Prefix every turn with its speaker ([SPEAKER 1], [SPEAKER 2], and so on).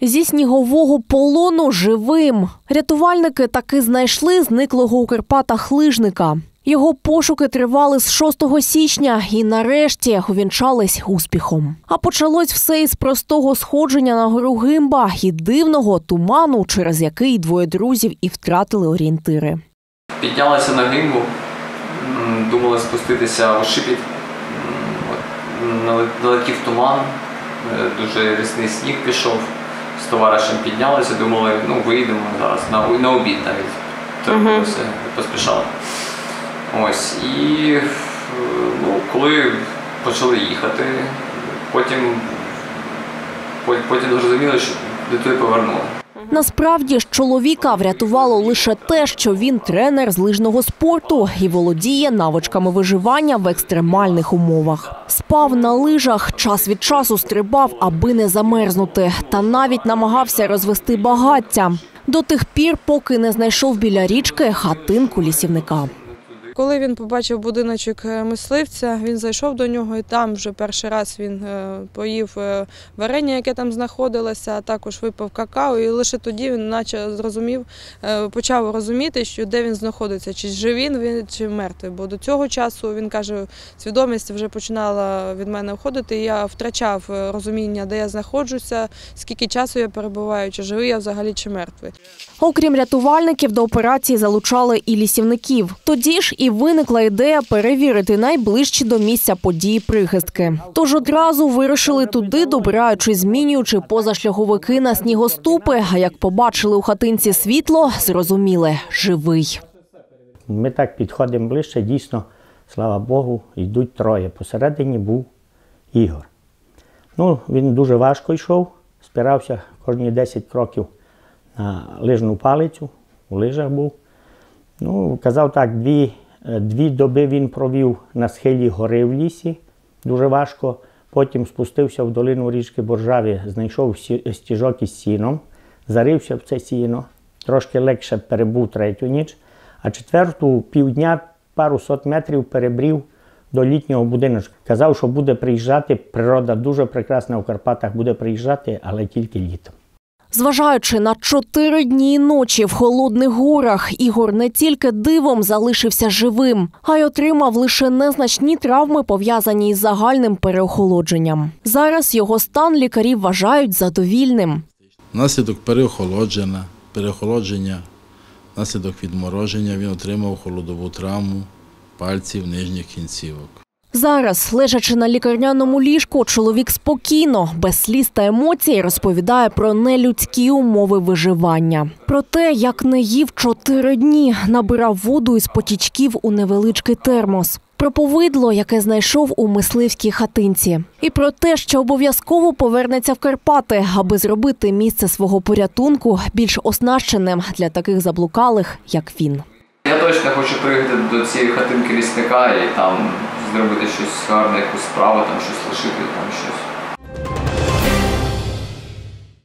[SPEAKER 1] Зі снігового полону живим. Рятувальники таки знайшли зниклого у Карпатах лижника. Його пошуки тривали з 6 січня і нарешті увінчались успіхом. А почалось все із простого сходження на гору Гимба і дивного туману, через який двоє друзів і втратили орієнтири.
[SPEAKER 2] Піднялися на гимбу, думали спуститися у шипіт. Налетів туман, е, дуже рясний сніг пішов. З товаришем піднялися, думали, ну виїдемо зараз на, на обід навіть. Торкнулися, поспішали. Ось. І ну, коли почали їхати, потім, потім зрозуміли, що до туди повернули.
[SPEAKER 1] Насправді ж чоловіка врятувало лише те, що він тренер з лижного спорту і володіє навичками виживання в екстремальних умовах. Спав на лижах, час від часу стрибав, аби не замерзнути, та навіть намагався розвести багаття до тих пір, поки не знайшов біля річки хатинку лісівника.
[SPEAKER 3] Коли він побачив будиночок е, мисливця, він зайшов до нього і там вже перший раз він е, поїв е, варення, яке там знаходилося, а також випив какао. І лише тоді він наче зрозумів, почав розуміти, що де він знаходиться, чи живий він, чи мертвий. Бо до цього часу він каже, свідомість вже починала від мене входити. і Я втрачав розуміння, де я знаходжуся, скільки часу я перебуваю, чи живий я взагалі, чи мертвий.
[SPEAKER 1] Окрім рятувальників, до операції залучали і лісівників. Тоді ж і виникла ідея перевірити найближчі до місця події прихистки. Тож одразу вирушили туди, добираючись, змінюючи позашляховики на снігоступи. А як побачили у хатинці світло, зрозуміли живий.
[SPEAKER 4] Ми так підходимо ближче, дійсно, слава Богу, йдуть троє. Посередині був Ігор. Ну, він дуже важко йшов, спирався кожні 10 кроків на лижну палицю, у лижах був. Ну, казав так, дві, дві доби він провів на схилі гори в лісі, дуже важко. Потім спустився в долину річки Боржаві, знайшов стіжок із сіном, зарився в це сіно, трошки легше перебув третю ніч, а четверту півдня пару сот метрів перебрів до літнього будиночка. Казав, що буде приїжджати, природа дуже прекрасна в Карпатах буде приїжджати, але тільки літом.
[SPEAKER 1] Зважаючи на чотири дні і ночі в холодних горах, Ігор не тільки дивом залишився живим, а й отримав лише незначні травми, пов'язані із загальним переохолодженням. Зараз його стан лікарі вважають задовільним.
[SPEAKER 5] Внаслідок переохолодження, переохолодження, внаслідок відмороження він отримав холодову травму пальців нижніх кінцівок.
[SPEAKER 1] Зараз, лежачи на лікарняному ліжку, чоловік спокійно, без сліз та емоцій, розповідає про нелюдські умови виживання. Про те, як не їв чотири дні, набирав воду із потічків у невеличкий термос. Про повидло, яке знайшов у мисливській хатинці, і про те, що обов'язково повернеться в Карпати, аби зробити місце свого порятунку більш оснащеним для таких заблукалих, як він.
[SPEAKER 2] Я точно хочу приїхати до цієї хатинки лісника і там зробити щось гарне, якусь справу, там щось лишити, там щось.